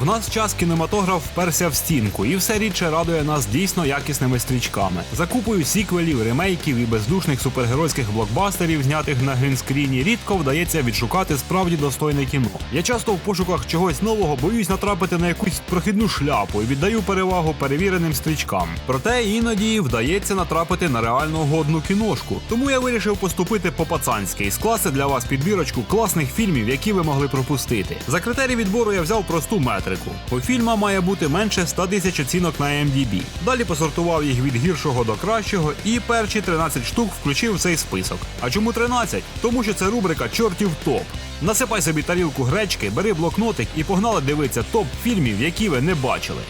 В нас час кінематограф вперся в стінку, і все рідше радує нас дійсно якісними стрічками. За купою сіквелів, ремейків і бездушних супергеройських блокбастерів, знятих на грінскріні, рідко вдається відшукати справді достойне кіно. Я часто в пошуках чогось нового боюсь натрапити на якусь прохідну шляпу і віддаю перевагу перевіреним стрічкам. Проте іноді вдається натрапити на реально годну кіношку. Тому я вирішив поступити по-пацанськи і скласти для вас підбірочку класних фільмів, які ви могли пропустити. За критерій відбору я взяв просту метрику. У фільма має бути менше 100 тисяч оцінок на MDB. Далі посортував їх від гіршого до кращого, і перші 13 штук включив в цей список. А чому 13? Тому що це рубрика Чортів топ. Насипай собі тарілку гречки, бери блокнотик і погнали дивитися топ фільмів, які ви не бачили.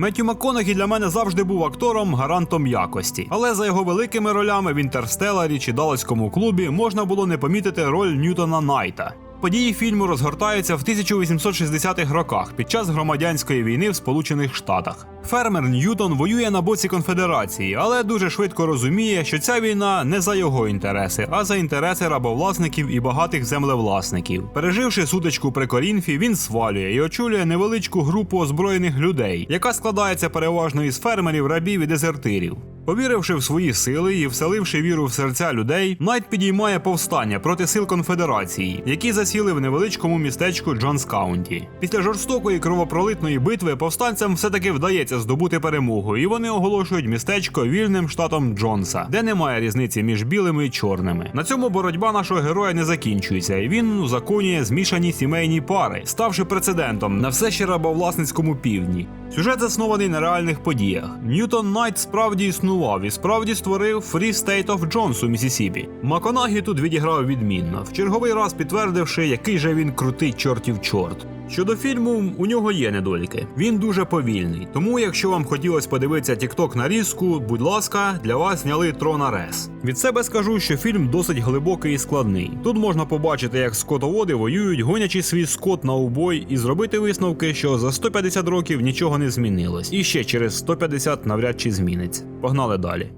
Меттю МакКонахі для мене завжди був актором гарантом якості, але за його великими ролями в інтерстеларі чи далецькому клубі можна було не помітити роль Ньютона Найта. Події фільму розгортаються в 1860-х роках під час громадянської війни в Сполучених Штатах. Фермер Ньютон воює на боці конфедерації, але дуже швидко розуміє, що ця війна не за його інтереси, а за інтереси рабовласників і багатих землевласників. Переживши сутичку при Корінфі, він свалює і очолює невеличку групу озброєних людей, яка складається переважно із фермерів, рабів і дезертирів. Повіривши в свої сили і вселивши віру в серця людей, Найт підіймає повстання проти сил конфедерації, які засіли в невеличкому містечку Джонс Каунті. Після жорстокої кровопролитної битви повстанцям все-таки вдається здобути перемогу, і вони оголошують містечко вільним штатом Джонса, де немає різниці між білими і чорними. На цьому боротьба нашого героя не закінчується, і він узаконює змішані сімейні пари, ставши прецедентом на все ще рабовласницькому півдні. Сюжет заснований на реальних подіях. Ньютон Найт справді існував і справді створив Free State of Jones у Місісіпі. Маконагі тут відіграв відмінно, в черговий раз підтвердивши, який же він крутий чортів чорт. Щодо фільму, у нього є недоліки. Він дуже повільний. Тому, якщо вам хотілося подивитися TikTok нарізку, будь ласка, для вас зняли Трона Рес. Від себе скажу, що фільм досить глибокий і складний. Тут можна побачити, як скотоводи воюють, гонячи свій скот на убой, і зробити висновки, що за 150 років нічого не змінилось, і ще через 150 навряд чи зміниться. Погнали далі.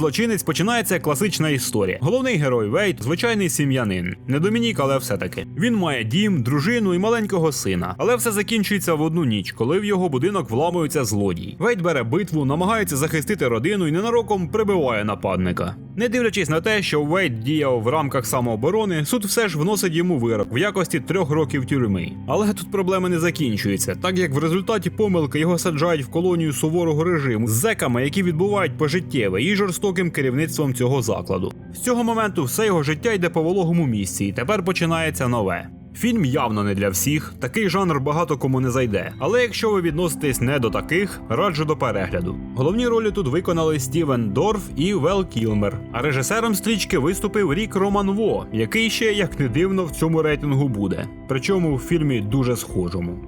Злочинець починається класична історія. Головний герой Вейт звичайний сім'янин. Не Домінік, але все-таки. Він має дім, дружину і маленького сина. Але все закінчується в одну ніч, коли в його будинок вламуються злодії. Вейт бере битву, намагається захистити родину і ненароком прибиває нападника. Не дивлячись на те, що Вейт діяв в рамках самооборони, суд все ж вносить йому вирок в якості трьох років тюрми. Але тут проблеми не закінчуються, так як в результаті помилки його саджають в колонію суворого режиму з зеками, які відбувають пожиттєве і жорстоким керівництвом цього закладу. З цього моменту все його життя йде по вологому місці, і тепер починається нове. Фільм явно не для всіх, такий жанр багато кому не зайде. Але якщо ви відноситесь не до таких, раджу до перегляду. Головні ролі тут виконали Стівен Дорф і Вел Кілмер. А режисером стрічки виступив Рік Роман Во, який ще, як не дивно, в цьому рейтингу буде. Причому в фільмі дуже схожому.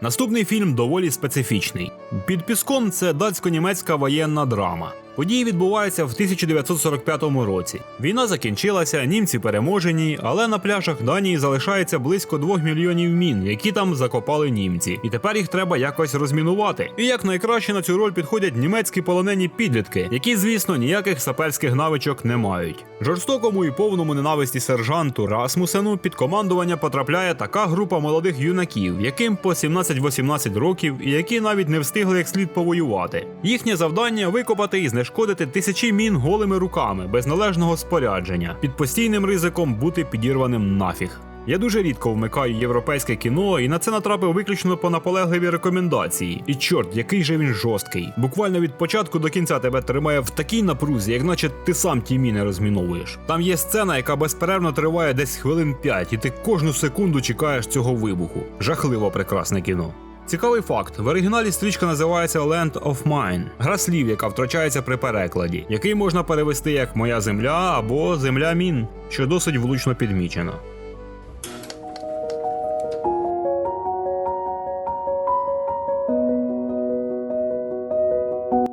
Наступний фільм доволі специфічний. Під піском це датсько-німецька воєнна драма. Події відбуваються в 1945 році. Війна закінчилася, німці переможені, але на пляжах Данії залишається близько 2 мільйонів мін, які там закопали німці. І тепер їх треба якось розмінувати. І як найкраще на цю роль підходять німецькі полонені підлітки, які, звісно, ніяких саперських навичок не мають. Жорстокому і повному ненависті сержанту Расмусену під командування потрапляє така група молодих юнаків, яким по 17-18 років, і які навіть не встигли як слід повоювати. Їхнє завдання викопати і знешкодити тисячі мін голими руками без належного спорядження, під постійним ризиком бути підірваним нафіг. Я дуже рідко вмикаю європейське кіно і на це натрапив виключно по наполегливі рекомендації. І чорт, який же він жорсткий. Буквально від початку до кінця тебе тримає в такій напрузі, як наче ти сам ті міни розміновуєш. Там є сцена, яка безперервно триває десь хвилин 5, і ти кожну секунду чекаєш цього вибуху. Жахливо прекрасне кіно. Цікавий факт: в оригіналі стрічка називається Land of Mine, гра слів, яка втрачається при перекладі, який можна перевести як Моя земля або Земля мін, що досить влучно підмічено.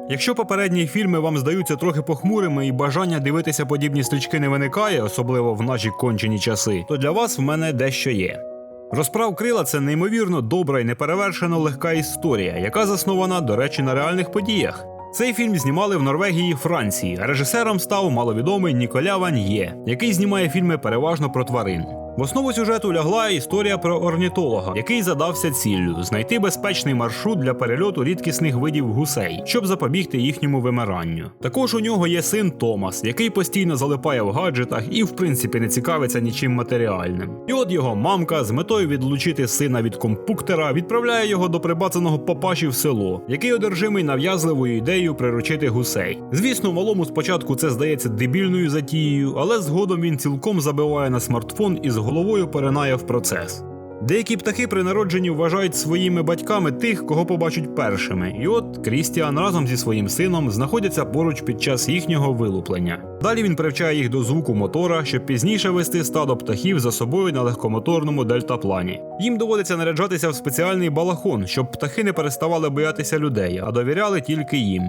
Якщо попередні фільми вам здаються трохи похмурими і бажання дивитися подібні стрічки не виникає, особливо в наші кончені часи, то для вас в мене дещо є. Розправ крила це неймовірно добра і неперевершено легка історія, яка заснована, до речі, на реальних подіях. Цей фільм знімали в Норвегії і Франції. Режисером став маловідомий Ніколя Ваньє, який знімає фільми переважно про тварин. В основу сюжету лягла історія про орнітолога, який задався ціллю знайти безпечний маршрут для перельоту рідкісних видів гусей, щоб запобігти їхньому вимиранню. Також у нього є син Томас, який постійно залипає в гаджетах і, в принципі, не цікавиться нічим матеріальним. І от його мамка з метою відлучити сина від компуктера відправляє його до прибацаного папаші в село, який одержимий нав'язливою ідеєю приручити гусей. Звісно, малому спочатку це здається дебільною затією, але згодом він цілком забиває на смартфон і з головою поринає в процес. Деякі птахи при народженні вважають своїми батьками тих, кого побачать першими, і от Крістіан разом зі своїм сином знаходяться поруч під час їхнього вилуплення. Далі він привчає їх до звуку мотора, щоб пізніше вести стадо птахів за собою на легкомоторному дельтаплані. Їм доводиться наряджатися в спеціальний балахон, щоб птахи не переставали боятися людей, а довіряли тільки їм.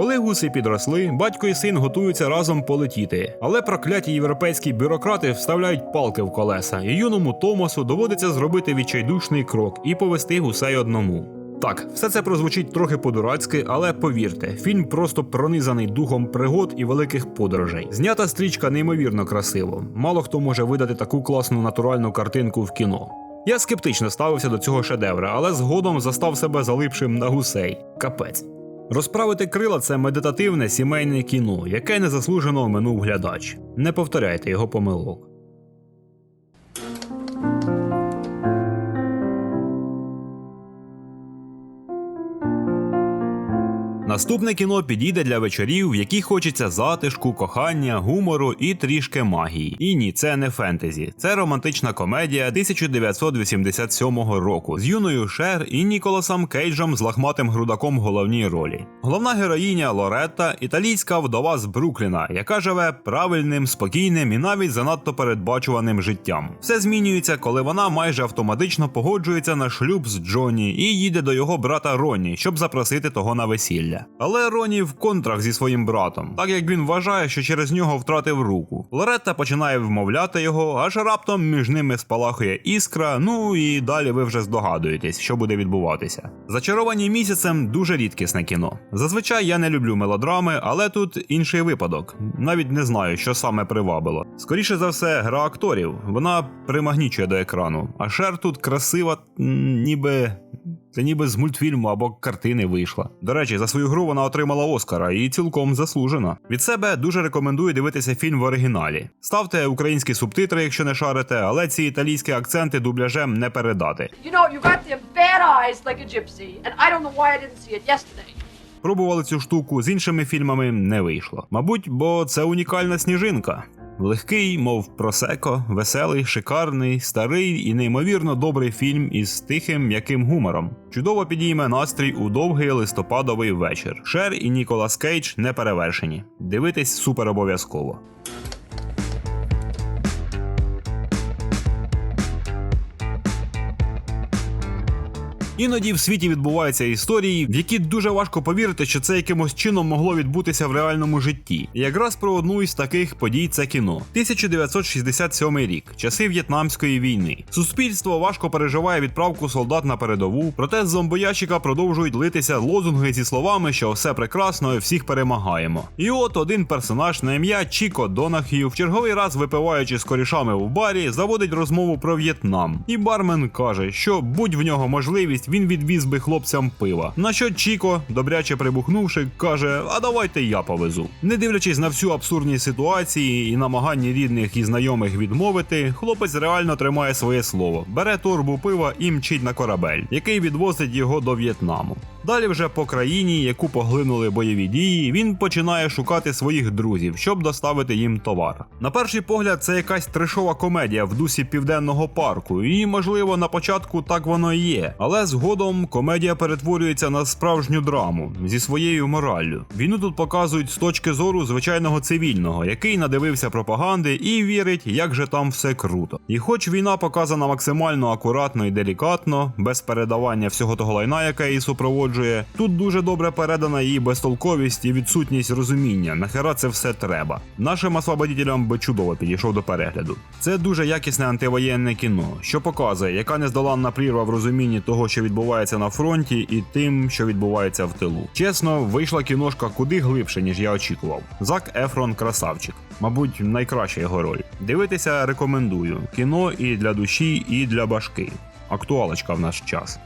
Коли гуси підросли, батько і син готуються разом полетіти, але прокляті європейські бюрократи вставляють палки в колеса, і юному Томасу доводиться зробити відчайдушний крок і повести гусей одному. Так, все це прозвучить трохи по-дурацьки, але повірте, фільм просто пронизаний духом пригод і великих подорожей. Знята стрічка неймовірно красиво. Мало хто може видати таку класну натуральну картинку в кіно. Я скептично ставився до цього шедевра, але згодом застав себе залипшим на гусей. Капець. Розправити крила це медитативне сімейне кіно, яке незаслужено оминув глядач. Не повторяйте його помилок. Наступне кіно підійде для вечорів, в яких хочеться затишку, кохання, гумору і трішки магії. І ні, це не фентезі, це романтична комедія 1987 року з юною Шер і Ніколасом Кейджем з лахматим грудаком головній ролі. Головна героїня Лоретта італійська вдова з Брукліна, яка живе правильним, спокійним і навіть занадто передбачуваним життям. Все змінюється, коли вона майже автоматично погоджується на шлюб з Джоні і їде до його брата Ронні, щоб запросити того на весілля. Але Роні в контрах зі своїм братом, так як він вважає, що через нього втратив руку. Лоретта починає вмовляти його, аж раптом між ними спалахує іскра. Ну і далі ви вже здогадуєтесь, що буде відбуватися. Зачаровані місяцем дуже рідкісне кіно. Зазвичай я не люблю мелодрами, але тут інший випадок. Навіть не знаю, що саме привабило. Скоріше за все, гра акторів. Вона примагнічує до екрану. А Шер тут красива, ніби. Це ніби з мультфільму або картини вийшла. До речі, за свою гру вона отримала Оскара і цілком заслужена. Від себе дуже рекомендую дивитися фільм в оригіналі. Ставте українські субтитри, якщо не шарите, але ці італійські акценти дубляжем не передати. You know, you got them bad eyes like a gypsy, and I don't know why I didn't see it yesterday. Пробували цю штуку з іншими фільмами не вийшло. Мабуть, бо це унікальна сніжинка. Легкий, мов просеко, веселий, шикарний, старий і неймовірно добрий фільм із тихим м'яким гумором. Чудово підійме настрій у довгий листопадовий вечір. Шер і Ніколас Кейдж не перевершені. Дивитись супер обов'язково. Іноді в світі відбуваються історії, в які дуже важко повірити, що це якимось чином могло відбутися в реальному житті. Якраз про одну із таких подій це кіно. 1967 рік, часи В'єтнамської війни. Суспільство важко переживає відправку солдат на передову, проте з зомбоящика продовжують литися лозунги зі словами, що все прекрасно і всіх перемагаємо. І от один персонаж на ім'я Чіко Донах'ю, в черговий раз випиваючи з корішами в барі, заводить розмову про В'єтнам. І бармен каже, що будь в нього можливість, він відвіз би хлопцям пива. На що Чіко, добряче прибухнувши, каже: А давайте я повезу. Не дивлячись на всю абсурдність ситуації і намагання рідних і знайомих відмовити, хлопець реально тримає своє слово, бере торбу пива і мчить на корабель, який відвозить його до В'єтнаму. Далі вже по країні, яку поглинули бойові дії, він починає шукати своїх друзів, щоб доставити їм товар. На перший погляд, це якась трешова комедія в дусі південного парку, і можливо на початку так воно і є. Але згодом комедія перетворюється на справжню драму зі своєю мораллю. Війну тут показують з точки зору звичайного цивільного, який надивився пропаганди і вірить, як же там все круто. І хоч війна показана максимально акуратно і делікатно, без передавання всього того лайна, яке її супроводжує. Заворожує. Тут дуже добре передана її безтолковість і відсутність розуміння. Нахера це все треба. Нашим освободітелям би чудово підійшов до перегляду. Це дуже якісне антивоєнне кіно, що показує, яка нездоланна прірва в розумінні того, що відбувається на фронті, і тим, що відбувається в тилу. Чесно, вийшла кіношка куди глибше, ніж я очікував. Зак Ефрон красавчик. Мабуть, найкраща його роль. Дивитися рекомендую. Кіно і для душі, і для башки. Актуалочка в наш час.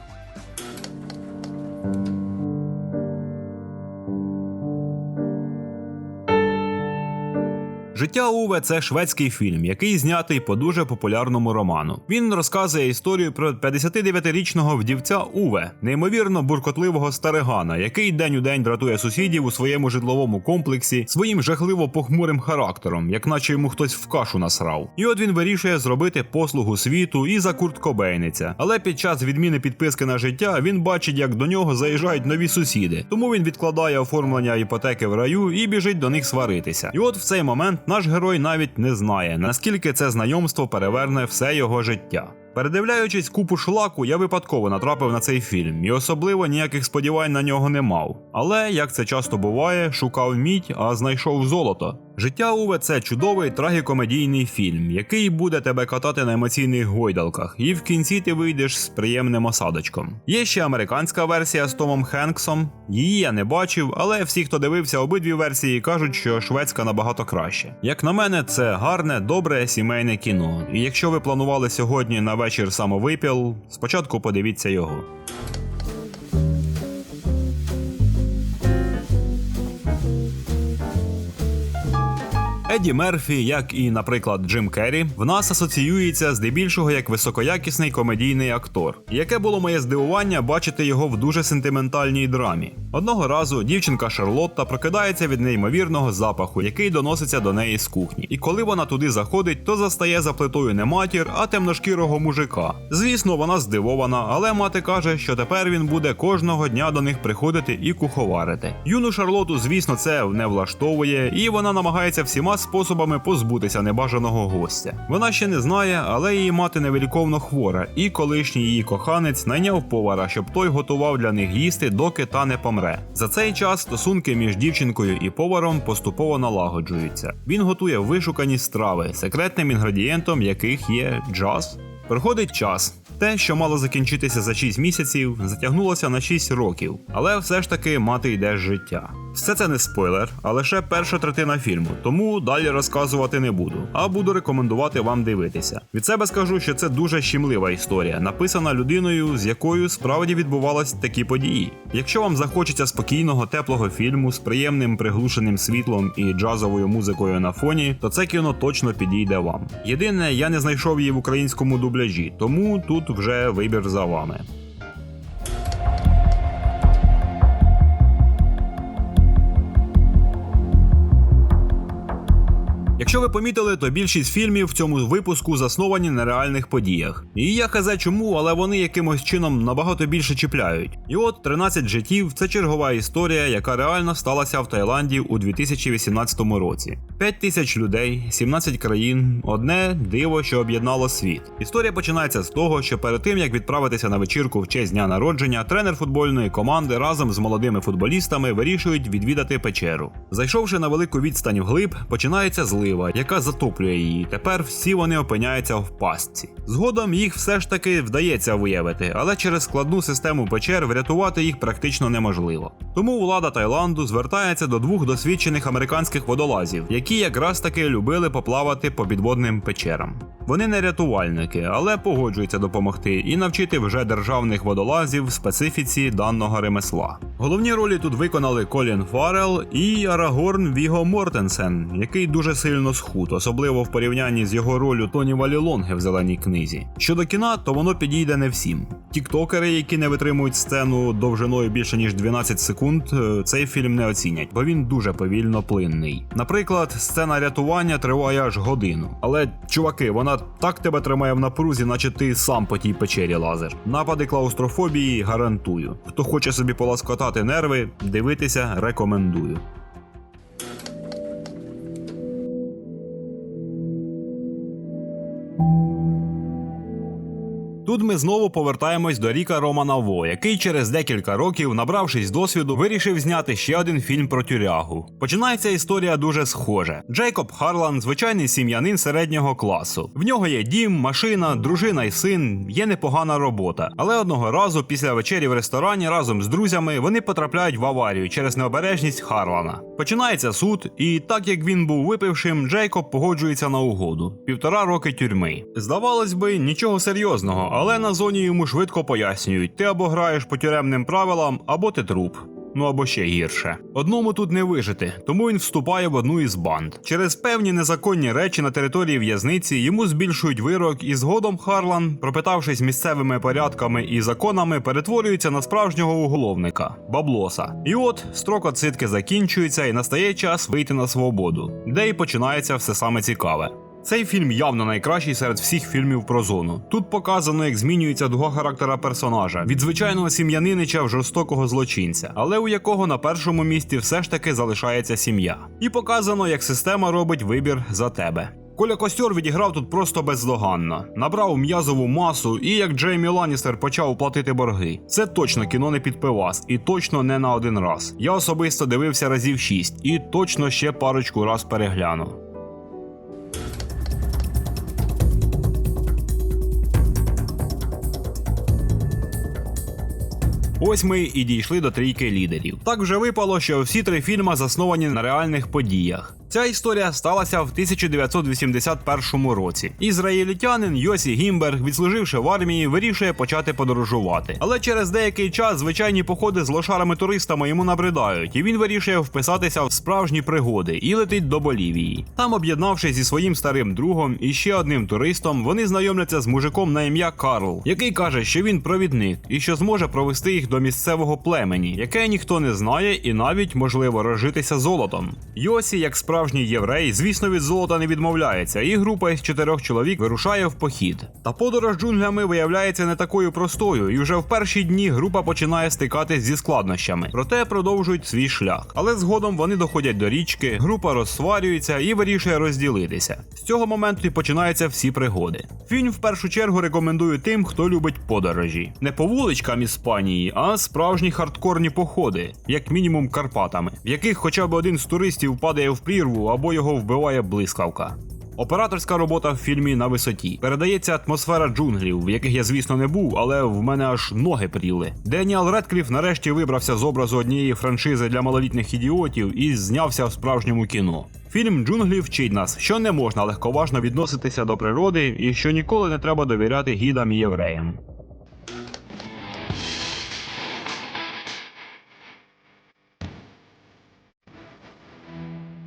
Життя Уве це шведський фільм, який знятий по дуже популярному роману. Він розказує історію про 59-річного вдівця Уве, неймовірно буркотливого старигана, який день у день дратує сусідів у своєму житловому комплексі своїм жахливо похмурим характером, як наче йому хтось в кашу насрав. І от він вирішує зробити послугу світу і за Курт Кобейниця. Але під час відміни підписки на життя він бачить, як до нього заїжджають нові сусіди. Тому він відкладає оформлення іпотеки в раю і біжить до них сваритися. І от в цей момент наш герой навіть не знає, наскільки це знайомство переверне все його життя. Передивляючись купу шлаку, я випадково натрапив на цей фільм і особливо ніяких сподівань на нього не мав. Але, як це часто буває, шукав мідь, а знайшов золото. Життя Уве це чудовий трагікомедійний фільм, який буде тебе катати на емоційних гойдалках, і в кінці ти вийдеш з приємним осадочком. Є ще американська версія з Томом Хенксом. Її я не бачив, але всі, хто дивився обидві версії, кажуть, що шведська набагато краще. Як на мене, це гарне, добре сімейне кіно. І якщо ви планували сьогодні на вечір самовипіл, спочатку подивіться його. Еді Мерфі, як і, наприклад, Джим Керрі, в нас асоціюється здебільшого як високоякісний комедійний актор. Яке було моє здивування бачити його в дуже сентиментальній драмі. Одного разу дівчинка Шарлотта прокидається від неймовірного запаху, який доноситься до неї з кухні. І коли вона туди заходить, то застає за плитою не матір, а темношкірого мужика. Звісно, вона здивована, але мати каже, що тепер він буде кожного дня до них приходити і куховарити. Юну Шарлоту, звісно, це не влаштовує, і вона намагається всіма способами позбутися небажаного гостя. Вона ще не знає, але її мати невеликовно хвора, і колишній її коханець найняв повара, щоб той готував для них їсти, доки та не помре. За цей час стосунки між дівчинкою і поваром поступово налагоджуються. Він готує вишукані страви, секретним інгредієнтом яких є джаз. Проходить час. Те, що мало закінчитися за 6 місяців, затягнулося на 6 років, але все ж таки мати йде з життя. Все це не спойлер, а лише перша третина фільму, тому далі розказувати не буду, а буду рекомендувати вам дивитися. Від себе скажу, що це дуже щемлива історія, написана людиною, з якою справді відбувались такі події. Якщо вам захочеться спокійного, теплого фільму з приємним приглушеним світлом і джазовою музикою на фоні, то це кіно точно підійде вам. Єдине, я не знайшов її в українському дубляжі, тому тут вже вибір за вами. Якщо ви помітили, то більшість фільмів в цьому випуску засновані на реальних подіях. І я казав чому, але вони якимось чином набагато більше чіпляють. І от 13 життів це чергова історія, яка реально сталася в Таїланді у 2018 році. 5 тисяч людей, 17 країн, одне диво, що об'єднало світ. Історія починається з того, що перед тим як відправитися на вечірку в честь дня народження, тренер футбольної команди разом з молодими футболістами вирішують відвідати печеру. Зайшовши на велику відстань вглиб, починається злива, яка затоплює її. Тепер всі вони опиняються в пастці. Згодом їх все ж таки вдається виявити, але через складну систему печер врятувати їх практично неможливо. Тому влада Таїланду звертається до двох досвідчених американських водолазів, які якраз таки любили поплавати по підводним печерам. Вони не рятувальники, але погоджуються допомогти і навчити вже державних водолазів специфіці даного ремесла. Головні ролі тут виконали Колін Фаррелл і Арагорн Віго Мортенсен, який дуже сильно схуд, особливо в порівнянні з його ролью Тоні Валілонге в зеленій книзі. Щодо кіна, то воно підійде не всім. Тіктокери, які не витримують сцену довжиною більше ніж 12 секунд, е, цей фільм не оцінять, бо він дуже повільно плинний. Наприклад, сцена рятування триває аж годину. Але, чуваки, вона так тебе тримає в напрузі, наче ти сам по тій печері лазиш. Напади клаустрофобії гарантую. Хто хоче собі поласкотати нерви, дивитися рекомендую. Тут ми знову повертаємось до Ріка Романа Во, який через декілька років, набравшись досвіду, вирішив зняти ще один фільм про тюрягу. Починається історія дуже схожа. Джейкоб Харлан звичайний сім'янин середнього класу. В нього є дім, машина, дружина і син, є непогана робота. Але одного разу після вечері в ресторані разом з друзями вони потрапляють в аварію через необережність Харлана. Починається суд, і так як він був випившим, Джейкоб погоджується на угоду півтора роки тюрми. Здавалось би, нічого серйозного, але на зоні йому швидко пояснюють: ти або граєш по тюремним правилам, або ти труп. Ну або ще гірше. Одному тут не вижити, тому він вступає в одну із банд. Через певні незаконні речі на території в'язниці йому збільшують вирок, і згодом Харлан, пропитавшись місцевими порядками і законами, перетворюється на справжнього уголовника баблоса. І от строк отсидки закінчується, і настає час вийти на свободу, де і починається все саме цікаве. Цей фільм явно найкращий серед всіх фільмів про зону. Тут показано, як змінюється дуга характера персонажа від звичайного сім'янинича в жорстокого злочинця, але у якого на першому місці все ж таки залишається сім'я. І показано, як система робить вибір за тебе. Коля Костьор відіграв тут просто бездоганно, набрав м'язову масу і як Джеймі Ланністер почав платити борги. Це точно кіно не під пивас, і точно не на один раз. Я особисто дивився разів шість і точно ще парочку раз перегляну. Ось ми і дійшли до трійки лідерів. Так вже випало, що всі три фільми засновані на реальних подіях. Ця історія сталася в 1981 році. Ізраїльтянин Йосі Гімберг, відслуживши в армії, вирішує почати подорожувати. Але через деякий час звичайні походи з лошарами-туристами йому набридають, і він вирішує вписатися в справжні пригоди і летить до Болівії. Там, об'єднавшись зі своїм старим другом і ще одним туристом, вони знайомляться з мужиком на ім'я Карл, який каже, що він провідник і що зможе провести їх до місцевого племені, яке ніхто не знає, і навіть можливо розжитися золотом. Йосі, як справжній єврей, звісно, від золота не відмовляється, і група із чотирьох чоловік вирушає в похід. Та подорож джунглями виявляється не такою простою, і вже в перші дні група починає стикатись зі складнощами, проте продовжують свій шлях. Але згодом вони доходять до річки, група розсварюється і вирішує розділитися. З цього моменту і починаються всі пригоди. Фільм в першу чергу рекомендую тим, хто любить подорожі. Не по вуличкам Іспанії, а справжні хардкорні походи, як мінімум Карпатами, в яких хоча б один з туристів падає в прірву або його вбиває блискавка. Операторська робота в фільмі на висоті. Передається атмосфера джунглів, в яких я, звісно, не був, але в мене аж ноги пріли. Деніал Редкліф нарешті вибрався з образу однієї франшизи для малолітніх ідіотів і знявся в справжньому кіно. Фільм Джунглі вчить нас, що не можна легковажно відноситися до природи і що ніколи не треба довіряти гідам і євреям.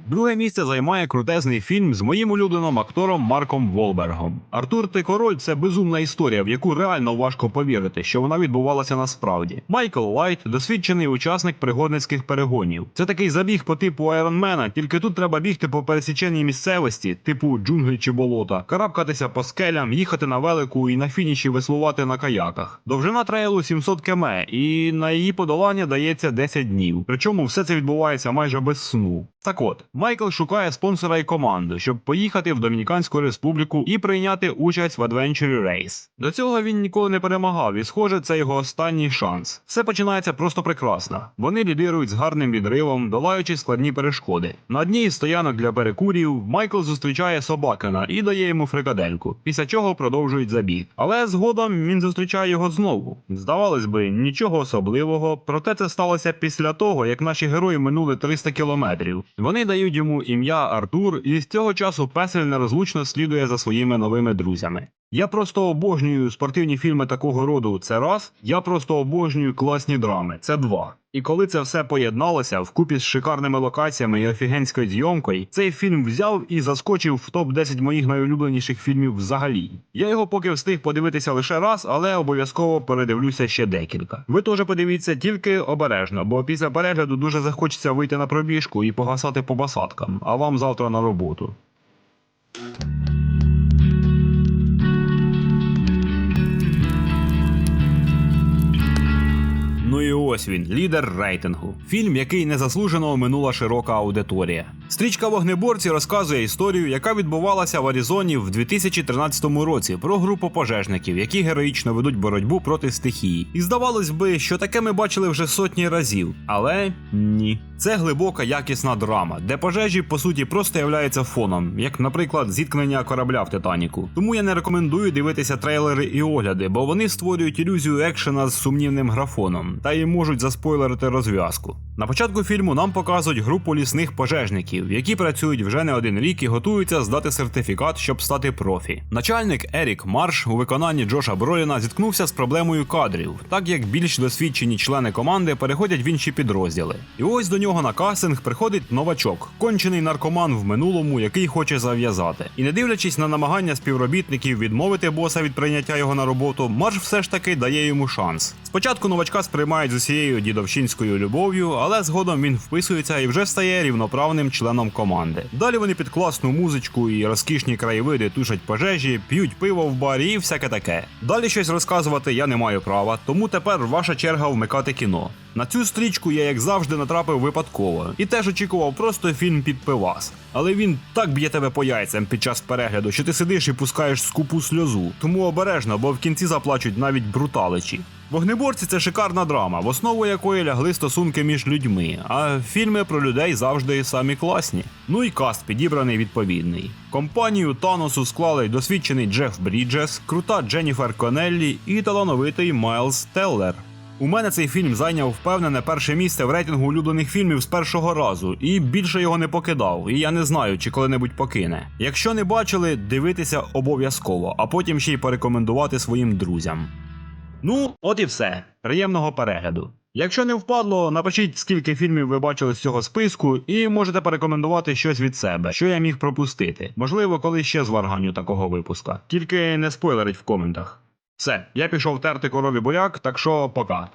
Друге місце займає крутезний фільм з моїм улюбленим актором Марком Волбергом. Артур ти король це безумна історія, в яку реально важко повірити, що вона відбувалася насправді. Майкл Лайт досвідчений учасник пригодницьких перегонів. Це такий забіг по типу Айронмена, тільки тут треба бігти по пересіченій місцевості, типу джунглі чи болота, карабкатися по скелям, їхати на велику і на фініші веслувати на каяках. Довжина трейлу 700 км, і на її подолання дається 10 днів. Причому все це відбувається майже без сну. Так от, Майкл шукає спонсора і команду, щоб поїхати в Домініканську республіку і прийняти участь в Adventure Race. До цього він ніколи не перемагав, і схоже, це його останній шанс. Все починається просто прекрасно. Вони лідирують з гарним відривом, долаючи складні перешкоди. На одній із стоянок для перекурів Майкл зустрічає собакина і дає йому фрикадельку, після чого продовжують забіг. Але згодом він зустрічає його знову. Здавалось би, нічого особливого, проте це сталося після того, як наші герої минули 300 кілометрів. Вони дають йому ім'я Артур, і з цього часу песель нерозлучно слідує за своїми новими друзями. Я просто обожнюю спортивні фільми такого роду. Це раз. Я просто обожнюю класні драми. Це два. І коли це все поєдналося вкупі з шикарними локаціями і офігенською зйомкою, цей фільм взяв і заскочив в топ 10 моїх найулюбленіших фільмів взагалі. Я його поки встиг подивитися лише раз, але обов'язково передивлюся ще декілька. Ви теж подивіться тільки обережно, бо після перегляду дуже захочеться вийти на пробіжку і погасати по басаткам, а вам завтра на роботу. Ну і ось він, лідер рейтингу. Фільм, який незаслужено оминула широка аудиторія. Стрічка вогнеборці розказує історію, яка відбувалася в Аризоні в 2013 році про групу пожежників, які героїчно ведуть боротьбу проти стихії. І здавалось би, що таке ми бачили вже сотні разів, але ні. Це глибока якісна драма, де пожежі по суті просто являються фоном, як, наприклад, зіткнення корабля в Титаніку. Тому я не рекомендую дивитися трейлери і огляди, бо вони створюють ілюзію екшена з сумнівним графоном та й можуть заспойлерити розв'язку. На початку фільму нам показують групу лісних пожежників, які працюють вже не один рік і готуються здати сертифікат, щоб стати профі. Начальник Ерік Марш у виконанні Джоша Броліна зіткнувся з проблемою кадрів, так як більш досвідчені члени команди переходять в інші підрозділи. І ось до нього на кастинг приходить новачок, кончений наркоман в минулому, який хоче зав'язати. І не дивлячись на намагання співробітників відмовити боса від прийняття його на роботу, Марш все ж таки дає йому шанс. Спочатку новачка сприймають з усією дідовщинською любов'ю, але згодом він вписується і вже стає рівноправним членом команди. Далі вони під класну музичку і розкішні краєвиди тушать пожежі, п'ють пиво в барі і всяке таке. Далі щось розказувати я не маю права, тому тепер ваша черга вмикати кіно. На цю стрічку я, як завжди, натрапив випадково і теж очікував просто фільм під пивас. Але він так б'є тебе по яйцям під час перегляду, що ти сидиш і пускаєш скупу сльозу. Тому обережно, бо в кінці заплачуть навіть бруталичі. Вогнеборці це шикарна драма, в основу якої лягли стосунки між людьми, а фільми про людей завжди самі класні. Ну і каст підібраний відповідний. Компанію Таносу склали досвідчений Джеф Бріджес, крута Дженніфер Конеллі і талановитий Майлз Теллер. У мене цей фільм зайняв впевнене перше місце в рейтингу улюблених фільмів з першого разу, і більше його не покидав, і я не знаю, чи коли-небудь покине. Якщо не бачили, дивитися обов'язково, а потім ще й порекомендувати своїм друзям. Ну, от і все. Приємного перегляду. Якщо не впадло, напишіть, скільки фільмів ви бачили з цього списку, і можете порекомендувати щось від себе, що я міг пропустити. Можливо, коли ще зварганю такого випуска. Тільки не спойлерить в коментах. Все, я пішов терти корові буряк, так що пока.